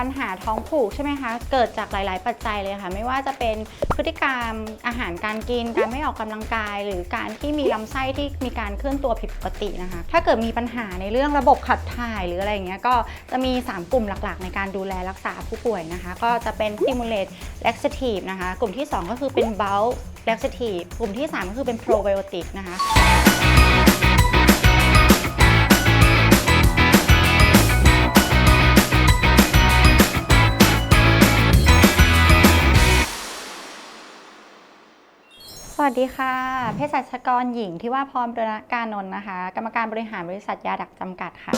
ปัญหาท้องผูกใช่ไหมคะ เกิดจากหลาย ๆ ปัจจัยเลยค่ะ ไม่ว่าจะเป็นพฤติกรรมอาหารการกิน การไม่ออกกำลังกาย หรือการที่มีลำไส้ที่มีการเคลื่อนตัวผิดปกตินะคะ ถ้าเกิดมีปัญหาในเรื่องระบบขับถ่ายหรืออะไรอย่างเงี้ย ก็จะมี 3 กลุ่มหลัก ๆ ในการดูแลรักษาผู้ป่วยนะคะ ก็จะเป็น stimulate laxative นะคะ กลุ่มที่ 2 ก็คือเป็น bulk laxative กลุ่มที่ 3 ก็คือเป็น probiotic นะคะ สวัสดีค่ะเภสัชกรหญิงที่ว่าพรบรณการนนท์นะคะ กรรมการบริหารบริษัทยาดักจำกัดค่ะ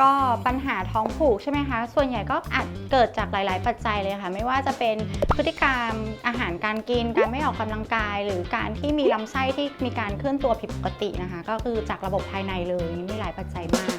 ก็ปัญหาท้องผูกใช่ไหมคะ ส่วนใหญ่ก็อาจเกิดจากหลาย ๆ ปัจจัยเลยค่ะ ไม่ว่าจะเป็นพฤติกรรมอาหารการกิน การไม่ออกกำลังกาย หรือการที่มีลำไส้ที่มีการเคลื่อนตัวผิดปกตินะคะ ก็คือจากระบบภายในเลยมีหลายปัจจัยมาก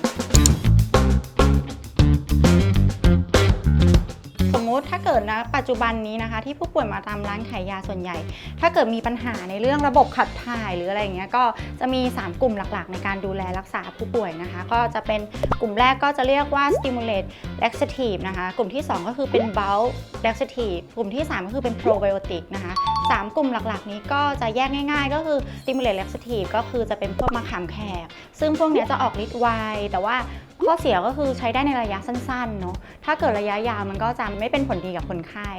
ติถ้าเกิดนะปัจจุบันนี้นะคะ ที่ผู้ป่วยมาตามร้านขายยาส่วนใหญ่ ถ้าเกิดมีปัญหาในเรื่องระบบขับถ่ายหรืออะไรอย่างเงี้ยก็จะมี 3 กลุ่มหลักๆ ในการดูแลรักษาผู้ป่วยนะคะ ก็จะเป็นกลุ่มแรกก็จะเรียกว่า stimulate laxative นะคะ กลุ่มที่ 2 ก็คือเป็น bulk laxative กลุ่มที่ 3 ก็คือเป็น probiotic นะคะสามกลุ่มหลักๆ นี้ก็จะแยกง่าย ๆ ก็คือ stimulate laxative ก็คือจะเป็นพวกมะขามแขก ซึ่งพวกเนี้ยจะออกฤทธิ์ไวแต่ว่า ข้อเสียก็คือใช้ได้ในระยะสั้นๆเนาะถ้าเกิดระยะยาวมันก็จะไม่เป็นผลดีกับคนไข้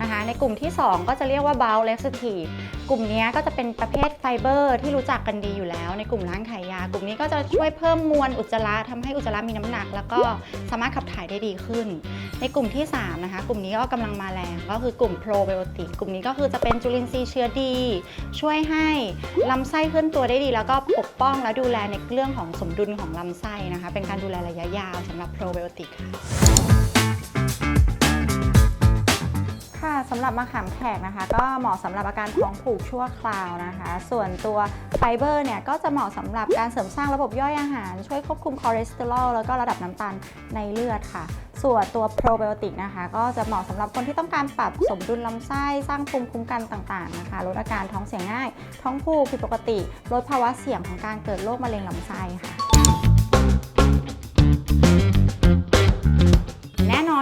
นะคะในกลุ่มที่ 2 ก็จะเรียกว่า bulk laxative กลุ่มนี้ก็จะเป็นประเภทไฟเบอร์ ที่รู้จักกันดีอยู่แล้ว ในกลุ่มร้านขายยา กลุ่มนี้ก็จะช่วยเพิ่มมวลอุจจาระทำให้อุจจาระมีน้ำหนัก แล้วก็สามารถขับถ่ายได้ดีขึ้น ในกลุ่มที่3นะคะกลุ่มนี้ก็กำลังมาแรงก็คือกลุ่ม probiotic กลุ่มนี้ก็คือจะเป็นจุลินทรีย์เชื้อดี ช่วยให้ลำไส้เคลื่อนตัวได้ดี แล้วก็ปกป้องและดูแลในเรื่องของสมดุลของลำไส้นะคะ เป็นการดูแลระยะยาวสำหรับ probiotic ค่ะค่ะสำหรับมะขามแขกนะคะ ก็เหมาะสำหรับอาการท้องผูกชั่วคราวนะคะ ส่วนตัวไฟเบอร์เนี่ยก็จะเหมาะสำหรับการเสริมสร้างระบบย่อยอาหาร ช่วยควบคุมคอเลสเตอรอลแล้วก็ระดับน้ำตาลในเลือดค่ะ ส่วนตัวโปรไบโอติกนะคะ ก็จะเหมาะสำหรับคนที่ต้องการปรับสมดุลลำไส้สร้างภูมิคุ้มกันต่างๆนะคะลดอาการท้องเสียง่าย ท้องผูกผิดปกติ ลดภาวะเสี่ยงของการเกิดโรคมะเร็งลำไส้ค่ะ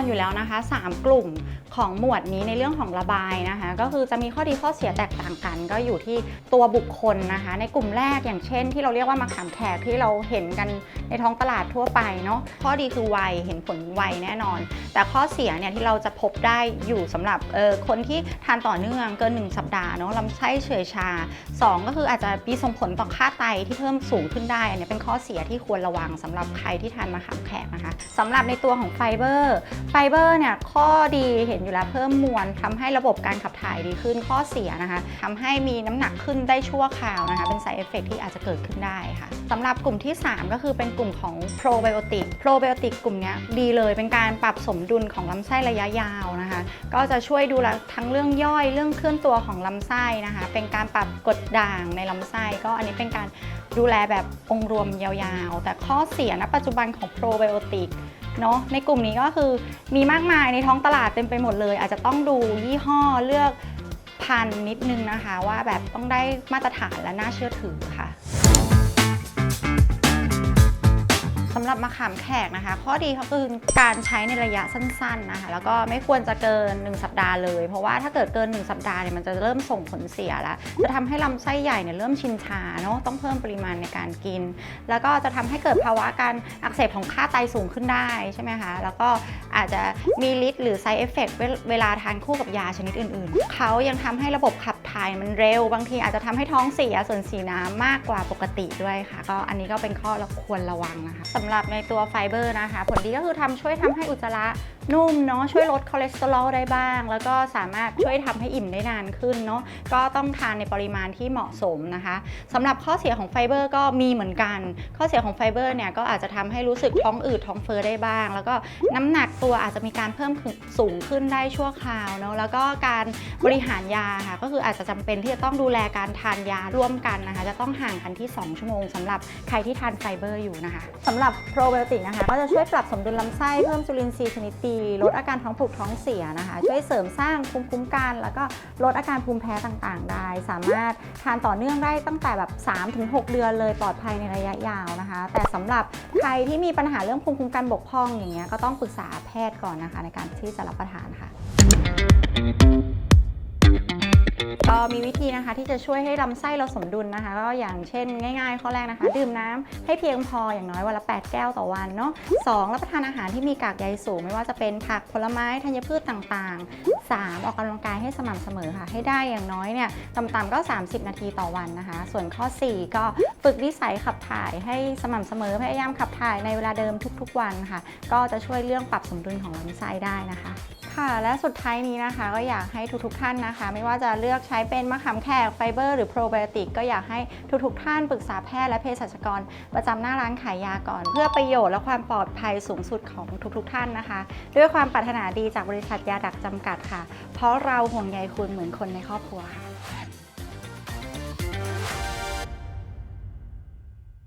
อยู่แล้วนะคะ 3 กลุ่ม ของหมวดนี้ในเรื่องของระบายนะคะ ก็คือจะมีข้อดีข้อเสียแตกต่างกัน ก็อยู่ที่ตัวบุคคลนะคะ ในกลุ่มแรกอย่างเช่น ที่เราเรียกว่ามะขามแขกที่เราเห็นกันในท้องตลาดทั่วไปเนาะข้อดีคือไวเห็นผลไวแน่นอน แต่ข้อเสียเนี่ยที่เราจะพบได้อยู่สำหรับเออคนที่ทานต่อเนื่องเกิน 1 สัปดาห์เนาะลำไส้เฉื่อยชา 2 ก็คืออาจจะมีส่งผลต่อค่าไตที่เพิ่มสูงขึ้นได้อันนี้เป็นข้อเสียที่ควรระวังสำหรับใครที่ทานมะขามแขกนะคะสำหรับในตัวของไฟเบอร์ไฟเบอร์เนี่ยข้อดีเห็นอยู่แล้วเพิ่มมวลทำให้ระบบการขับถ่ายดีขึ้นข้อเสียนะคะทำให้มีน้ำหนักขึ้นได้ชั่วคราวนะคะ เป็น side effect ที่อาจจะเกิดขึ้นได้ค่ะสำหรับกลุ่มที่ 3 ก็คือเป็นกลุ่มของ probiotic probiotic กกลุ่มนี้ดีเลยเป็นการปรับสมดุลของลำไส้ระยะยาวนะคะ ก็จะช่วยดูแลทั้งเรื่องย่อยเรื่องเคลื่อนตัวของลำไส้นะคะ เป็นการปรับกดด่างในลำไส้ก็อันนี้เป็นการดูแลแบบองค์รวมยาวๆ แต่ข้อเสียณปัจจุบันของ probiotic เนาะในกลุ่มนี้ก็คือมีมากมายในท้องตลาดเต็มไปหมดเลย อาจจะต้องดูยี่ห้อเลือกพันนิดนึงนะคะ ว่าแบบต้องได้มาตรฐานและน่าเชื่อถือค่ะ หรับมะขามแขกนะคะ ข้อดีเขาคือการใช้ในระยะสั้นๆนะคะ แล้วก็ไม่ควรจะเกิน 1 สัปดาห์เลย เพราะว่าถ้าเกิดเกิน 1 สัปดาห์เนี่ยมันจะเริ่มส่งผลเสียแล้ว จะทำให้ลำไส้ใหญ่เนี่ยเริ่มชินชาเนาะต้องเพิ่มปริมาณในการกิน แล้วก็จะทำให้เกิดภาวะการอักเสบของค่าไตสูงขึ้นได้ใช่ไหมคะแล้วก็อาจจะมีฤทธิ์หรือ side effect เวเวลาทานคู่กับยาชนิดอื่น ๆเขายังทำให้ระบบขับ ถ่ายมันเร็ว บางทีอาจจะทำให้ท้องเสียส่วนสีน้ำมากกว่าปกติด้วยค่ะ ก็อันนี้ก็เป็นข้อเราควรระวังนะคะสำหรับในตัวไฟเบอร์นะคะ ผลดีก็คือทำช่วยทำให้อุจจาระนุ่มเนาะช่วยลดคอเลสเตอรอลได้บ้าง แล้วก็สามารถช่วยทำให้อิ่มได้นานขึ้นเนาะก็ต้องทานในปริมาณที่เหมาะสมนะคะสำหรับข้อเสียของไฟเบอร์ก็มีเหมือนกัน ข้อเสียของไฟเบอร์เนี่ยก็อาจจะทำให้รู้สึกท้องอืดท้องเฟ้อได้บ้าง แล้วก็น้ำหนักตัวอาจจะมีการเพิ่มสูงขึ้นได้ชั่วคราวเนาะแล้วก็การบริหารยาค่ะก็คืออาจจะจำเป็นที่จะต้องดูแลการทานยาร่วมกันนะคะ จะต้องห่างกันที่ 2 ชั่วโมงสำหรับใครที่ทานไฟเบอร์อยู่นะคะสำหรับโปรไบโอติกนะคะ ก็จะช่วยปรับสมดุลลำไส้เพิ่มจุลินทรีย์ชนิดดีลดอาการท้องผูกท้องเสียนะคะ ช่วยเสริมสร้างภูมิคุ้มกัน แล้วก็ลดอาการภูมิแพ้ต่างๆ ได้ สามารถทานต่อเนื่องได้ตั้งแต่แบบ3-6 เดือนเลยปลอดภัยในระยะยาวนะคะ แต่สำหรับใครที่มีปัญหาเรื่องภูมิคุ้มกันบกพร่องอย่างเงี้ยก็ต้องปรึกษาแพทย์ก่อนนะคะ ในการที่จะรับประทานค่ะ ก็มีวิธีนะคะที่จะช่วยให้ลำไส้เราสมดุลนะคะ ก็อย่างเช่นง่ายๆ ข้อแรกนะคะ ดื่มน้ำให้เพียงพออย่างน้อยวันละ 8 แก้วต่อวันเนาะสองรับประทานอาหารที่มีกากใยสูง ไม่ว่าจะเป็นผักผลไม้ธัญพืชต่างๆ 3 ออกกำลังกายให้สม่ำเสมอค่ะ ให้ได้อย่างน้อยเนี่ยต่ำๆก็ 30 นาทีต่อวันนะคะ ส่วนข้อ 4 ก็ฝึกนิสัยขับถ่ายให้สม่ำเสมอพยายามขับถ่ายในเวลาเดิมทุกๆวันค่ะ ก็จะช่วยเรื่องปรับสมดุลของลำไส้ได้นะคะ ค่ะ และสุดท้ายนี้นะคะ ก็อยากให้ทุกๆท่านนะคะ ไม่ว่าจะเลือกใช้เป็นมะขามแขกไฟเบอร์หรือโปรไบโอติกก็อยากให้ทุกๆท่านปรึกษาแพทย์และเภสัชกร ประจำหน้าร้านขายยาก่อน เพื่อประโยชน์และความปลอดภัยสูงสุดของทุกๆท่านนะคะ ด้วยความปรารถนาดีจากบริษัทยาดักจำกัดค่ะ เพราะเราห่วงใยคุณเหมือนคนในครอบครัวค่ะ